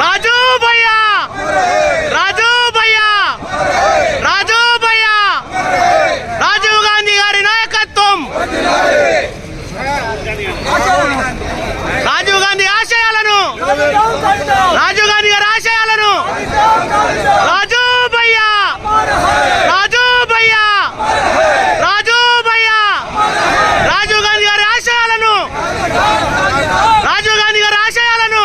రాజు భయ్యా! రాజు భయ్యా! రాజు భయ్యా! రాజీవ్ గాంధీ గారి నాయకత్వం! రాజీవ్ గాంధీ ఆశయాలను! రాజీవ్ గాంధీ గారి ఆశయాలను! రాజు భయ్యా రాజు భయ్యా రాజు భయ్యా రాజీవ్ గాంధీ గారి ఆశయాలను రాజీవ్ గాంధీ గారి ఆశయాలను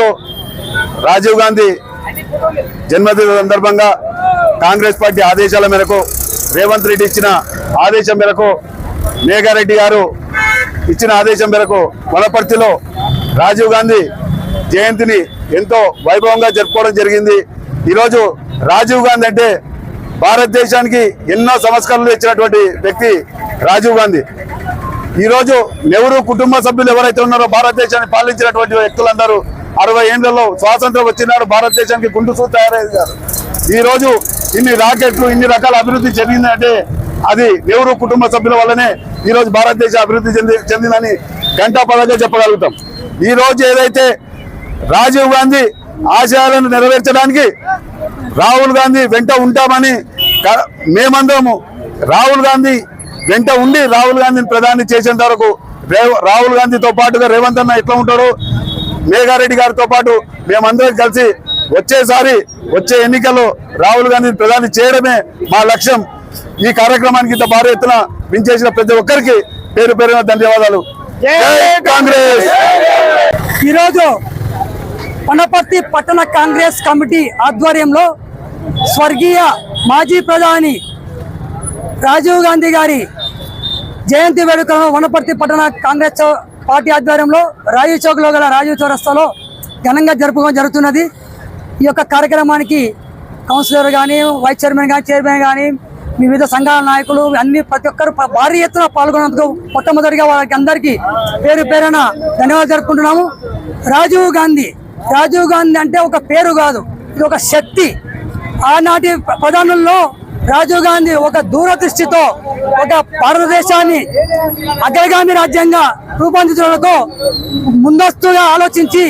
ఈరోజు రాజీవ్ గాంధీ జన్మదిన సందర్భంగా కాంగ్రెస్ పార్టీ ఆదేశాల మేరకు రేవంత్ రెడ్డి ఇచ్చిన ఆదేశం మేరకు మేఘారెడ్డి గారు ఇచ్చిన ఆదేశం మేరకు వనపర్తిలో రాజీవ్ గాంధీ జయంతిని ఎంతో వైభవంగా జరుపుకోవడం జరిగింది. ఈరోజు రాజీవ్ గాంధీ అంటే భారతదేశానికి ఎన్నో సంస్కరణలు ఇచ్చినటువంటి వ్యక్తి రాజీవ్ గాంధీ. ఈరోజు నెహ్రూ కుటుంబ సభ్యులు ఎవరైతే ఉన్నారో భారతదేశాన్ని పాలించినటువంటి వ్యక్తులందరూ అరవై ఏళ్ళలో స్వాతంత్రం వచ్చినారు భారతదేశానికి గుండు సూ తయారయ్యారు ఈ రోజు ఇన్ని రాకెట్లు ఇన్ని రకాల అభివృద్ధి చెందిందంటే అది నెహ్రూ కుటుంబ సభ్యుల వల్లనే ఈ రోజు భారతదేశ అభివృద్ధి చెంది చెందిందని గంటా పదంగా చెప్పగలుగుతాం. ఈ రోజు ఏదైతే రాజీవ్ గాంధీ ఆశయాలను నెరవేర్చడానికి రాహుల్ గాంధీ వెంట ఉంటామని మేమందరము రాహుల్ గాంధీ వెంట ఉండి రాహుల్ గాంధీని ప్రధాని చేసేంత వరకు రేవ- రాహుల్ గాంధీతో పాటుగా రేవంత్ అన్న ఎట్లా ఉంటారు మేఘారెడ్డి గారితో పాటు మేమందరం కలిసి వచ్చేసారి వచ్చే ఎన్నికల్లో రాహుల్ గాంధీని ప్రధాని చేయడమే మా లక్ష్యం. ఈ కార్యక్రమానికి ఇంత భారీ ఎత్తున వించేసిన ప్రతి ఒక్కరికి పేరు పేరున ధన్యవాదాలు. కాంగ్రెస్! ఈరోజు వనపర్తి పట్టణ కాంగ్రెస్ కమిటీ ఆధ్వర్యంలో స్వర్గీయ మాజీ ప్రధాని రాజీవ్ గాంధీ గారి జయంతి వేడుకలను వనపర్తి పట్టణ కాంగ్రెస్ పార్టీ ఆధ్వర్యంలో రాజీవ్ చౌక్లో గల రాజీవ్ చౌరస్తాలో ఘనంగా జరుపుకోవడం జరుగుతున్నది. ఈ యొక్క కార్యక్రమానికి కౌన్సిలర్ కానీ వైస్ చైర్మన్ కానీ చైర్మన్ కానీ వివిధ సంఘాల నాయకులు అన్ని ప్రతి ఒక్కరు భారీ ఎత్తున పాల్గొన్నందుకు మొట్టమొదటిగా వాళ్ళకి అందరికీ పేరు పేరున ధన్యవాదాలు జరుపుకుంటున్నాము. రాజీవ్ గాంధీ రాజీవ్ గాంధీ అంటే ఒక పేరు కాదు ఇది ఒక శక్తి. ఆనాటి ప్రధానుల్లో రాజీవ్ గాంధీ ఒక దూరదృష్టితో ఒక భారతదేశాన్ని అగ్రగామి రాజ్యంగా రూపొందించడంతో ముందస్తుగా ఆలోచించి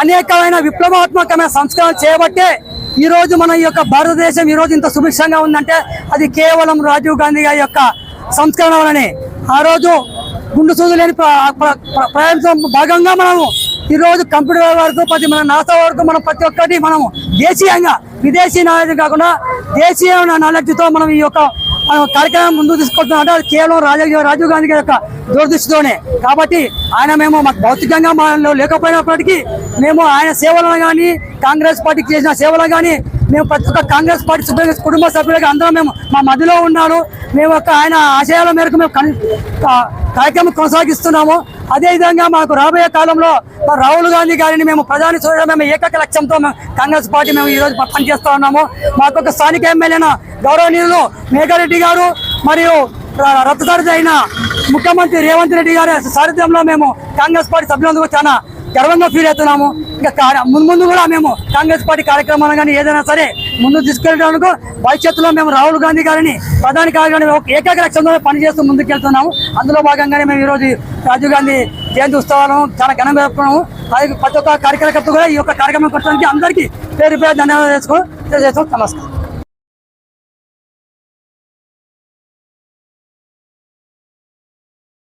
అనేకమైన విప్లవాత్మకమైన సంస్కరణ చేయబట్టే ఈరోజు మన ఈ యొక్క భారతదేశం ఈరోజు ఇంత సుభిక్షంగా ఉందంటే అది కేవలం రాజీవ్ గాంధీ గారి యొక్క సంస్కరణ వలనే ఆ రోజు గుండు సూదు లేని ప్ర- భాగంగా మనము ఈరోజు కంప్యూటర్ వరకు ప్రతి మన నాసా వరకు మనం ప్రతి ఒక్కటి మనము దేశీయంగా విదేశీ నాలెడ్జ్ కాకుండా దేశీయ నాలెడ్జ్తో మనం ఈ యొక్క మనం కార్యక్రమం ముందుకు తీసుకొస్తున్నాం అంటే అది కేవలం రాజీవ్ రాజీవ్ గాంధీ గారి యొక్క దూరదృష్టితోనే. కాబట్టి ఆయన మేము మాకు భౌతికంగా మనలో లేకపోయినప్పటికీ మేము ఆయన సేవలను కానీ కాంగ్రెస్ పార్టీకి చేసిన సేవలు కానీ మేము ప్రతి ఒక్క కాంగ్రెస్ పార్టీ సభ్యులు కుటుంబ సభ్యులుగా అందరం మేము మా మధ్యలో ఉన్నాడు. మేము ఒక ఆయన ఆశయాల మేరకు మేము కన్- కార్యక్రమం కొనసాగిస్తున్నాము. అదేవిధంగా మాకు రాబోయే కాలంలో రాహుల్ గాంధీ గారిని మేము ప్రధాని చూడడం మేము ఏకైక లక్ష్యంతో కాంగ్రెస్ పార్టీ మేము ఈ రోజు పనిచేస్తా ఉన్నాము. మాకు ఒక స్థానిక ఎమ్మెల్యేన గౌరవనీయులు మేఘారెడ్డి గారు మరియు ర- అయిన ముఖ్యమంత్రి రేవంత్ రెడ్డి గారి సారథ్యంలో మేము కాంగ్రెస్ పార్టీ సభ్యులందుకు చాలా గర్వంగా ఫీల్ అవుతున్నాము ఇంకా కా- ముందు ముందు కూడా మేము కాంగ్రెస్ పార్టీ కార్యక్రమాలు కానీ ఏదైనా సరే ముందు తీసుకెళ్ళడానికి భవిష్యత్తులో మేము రాహుల్ గాంధీ గారిని ప్రధాని గారిని ఒక ఏకైక లక్ష్యంతో పనిచేస్తూ ముందుకెళ్తున్నాము. అందులో భాగంగానే మేము ఈరోజు రాజీవ్ గాంధీ జయంతి ఉత్సవాలను చాలా ఘనంగా జరుపుకున్నాము. అలాగే ప్రతి ఒక్క కార్యకర్త కూడా ఈ యొక్క కార్యక్రమం కొట్టడానికి అందరికీ పేరు పేరు ధన్యవాదాలు చేసుకో నమస్కారం.